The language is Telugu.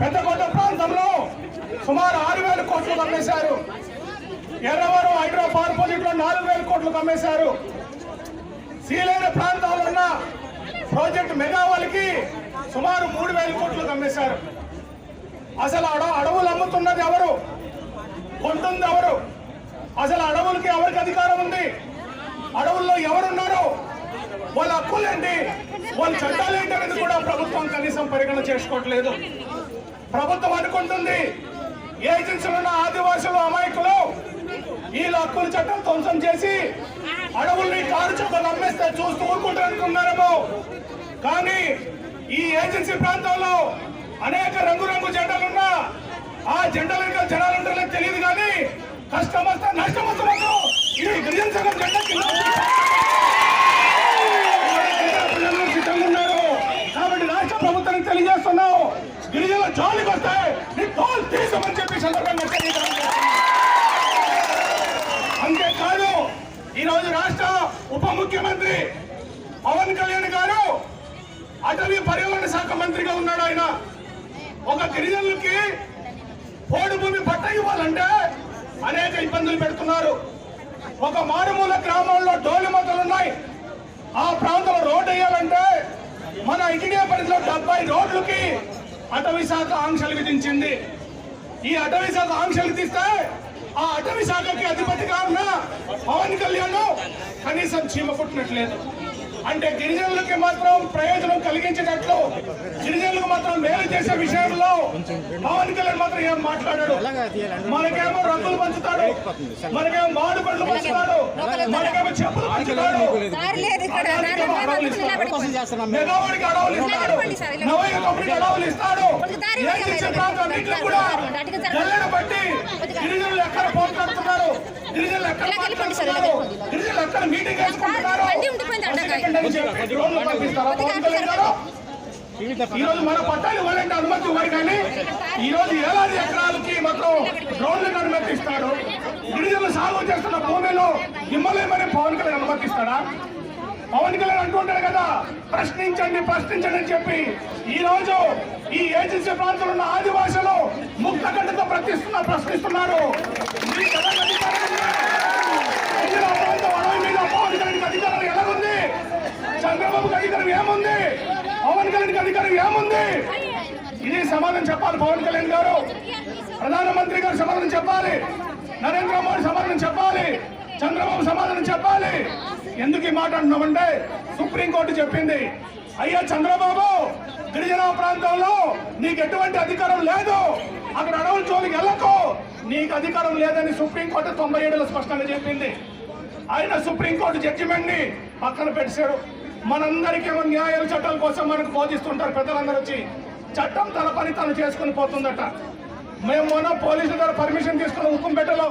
పెద్దకోట ప్రాంతంలో సుమారు ఆరు వేల కోట్లు కమ్మేశారు. ఎర్రవరం హైదరాబాద్ ప్రాజెక్టులో నాలుగు వేల కోట్లు కమ్మేశారు. సీలైన ప్రాంతాల్లో ఉన్న ప్రాజెక్ట్ మెగావాల్కి సుమారు మూడు వేల కోట్లు కమ్మేశారు. అసలు అడ అడవులు అమ్ముతున్నది ఎవరు? కొంటుంది ఎవరు? అసలు అడవులకి ఎవరికి అధికారం ఉంది? అడవుల్లో ఎవరున్నారు? వాళ్ళ హక్కులేంటి? వాళ్ళ చట్టాలు ఏంటనేది కూడా ప్రభుత్వం కనీసం పరిగణన చేసుకోవట్లేదు. ప్రభుత్వం అనుకుంటుంది. ఏజెన్సీలు ఉన్న ఆదివాసులు అమాయకులు ఈ హక్కుల చట్టం ధ్వంసం చేసి అడవుల్ని కారు చుక్కలు అమ్మేస్తే చూస్తూ ఊరుకుంటారు అనుకున్నారేమో. కానీ ఈ ఏజెన్సీ ప్రాంతంలో అనేక రంగురంగు జెండాలున్నా ఆ జెండాల ఇంకా జనాలు ఉంటారో తెలియదు కానీ కష్టం వస్తే నష్టం వస్తే మాత్రం ఇది గిరిజన సంఘం జెండా కింద ఉంది. గిరిజన ప్రజలు సిద్ధంగా ఉన్నారు కాబట్టి రాష్ట్ర ప్రభుత్వానికి తెలియజేస్తున్నాం గిరిజన జోలికి వస్తే నీ తోలు తీసుకోమని చెప్పి సందర్భంగా అంతేకాదు ఈ రోజు రాష్ట్ర ఉప ముఖ్యమంత్రి పవన్ కళ్యాణ్ గారు అటవీ పర్యావరణ శాఖ మంత్రిగా ఉన్నాడు ఆయన. ఒక గిరిజనులకి పోడు భూమి పట్ట ఇవ్వాలంటే అనేక ఇబ్బందులు పెడుతున్నారు. ఒక మారుమూల గ్రామంలో డోలి మతలు ఉన్నాయి. ఆ ప్రాంతంలో రోడ్డు వేయాలంటే మన ఇండియా పరిధిలో డెబ్బై రోడ్లకి అటవీ శాఖ ఆంక్షలు విధించింది. ఈ అటవీ శాఖ ఆంక్షలు తీస్తే ఆ అటవీ శాఖకి అధిపతిగా ఉన్న పవన్ కళ్యాణ్ కనీసం చీమ కుట్టినట్లేదు. అంటే గిరిజనులకి మాత్రం ప్రయోజనం కలిగించేటట్లు గిరిజనులకు మాత్రం మేలు చేసే విషయంలో పవన్ కళ్యాణ్ మాత్రం ఏం మాట్లాడాడు? మనకేమో రంగులు పంచుతాడు మనకేమో మాడు పండ్లు పంచుతాడు మనకేమో చెప్పులు పంచుతాడు. మెగావాడికి అడవులు ఇస్తాడు. నవయ్య కంపెనీకి అడవులు ఇస్తాడు. కూడా బట్టి గిరిజనులు ఎక్కడ పోట్లాడుతున్నారు? గిరిజనులు ఎక్కడ మాట్లాడుతున్నారు. గిరిజనులు మీటింగ్ వేసుకుంటున్నారు? ఈ రోజు మన పట్టాలు ఇవ్వాలంటే అనుమతి ఇవ్వరు కానీ ఈ రోజు ఏలాది ఎకరాలకి మాత్రం గిరిజనులు సాగు చేస్తున్న భూమిలో ఇమ్మలేమని పవన్ కళ్యాణ్ అనుమతిస్తాడా? పవన్ కళ్యాణ్ అంటుంటాడు కదా ప్రశ్నించండి ప్రశ్నించండి అని చెప్పి. ఈ రోజు ఈ ఏజెన్సీ ప్రాంతంలో ఉన్న ఆదివాసులు ముక్త గడ్డతో ప్రశ్నిస్తున్నారు ప్రశ్నిస్తున్నారు. ఎలాగుంది? చంద్రబాబుకి అధికారం ఏముంది? పవన్ కళ్యాణ్ అధికారం ఏముంది? ఇది సమాధానం చెప్పాలి పవన్ కళ్యాణ్ గారు. ప్రధానమంత్రి గారు సమాధానం చెప్పాలి. నరేంద్ర మోడీ సమాధానం చెప్పాలి. చంద్రబాబు సమాధానం చెప్పాలి. ఎందుకు ఈ మాట అంటున్నామంటే సుప్రీంకోర్టు చెప్పింది. అయ్యా చంద్రబాబు గిరిజన ప్రాంతంలో నీకు ఎటువంటి అధికారం లేదు. అక్కడ అడవుల జోలికి వెళ్ళకు. నీకు అధికారం లేదని సుప్రీంకోర్టు తొంభై ఏడులో స్పష్టంగా చెప్పింది. ఆయన సుప్రీంకోర్టు జడ్జిమెంట్ని పక్కన పెట్టాడు మనందరికీ న్యాయాల చట్టాల కోసం మనకు బోధిస్తుంటారు పెద్దలందరూ వచ్చి. చట్టం తన పని తను చేసుకుని పోతుందట. మేము మొన్న పోలీసుల ద్వారా పర్మిషన్ తీసుకుని హుకుం పెట్టలో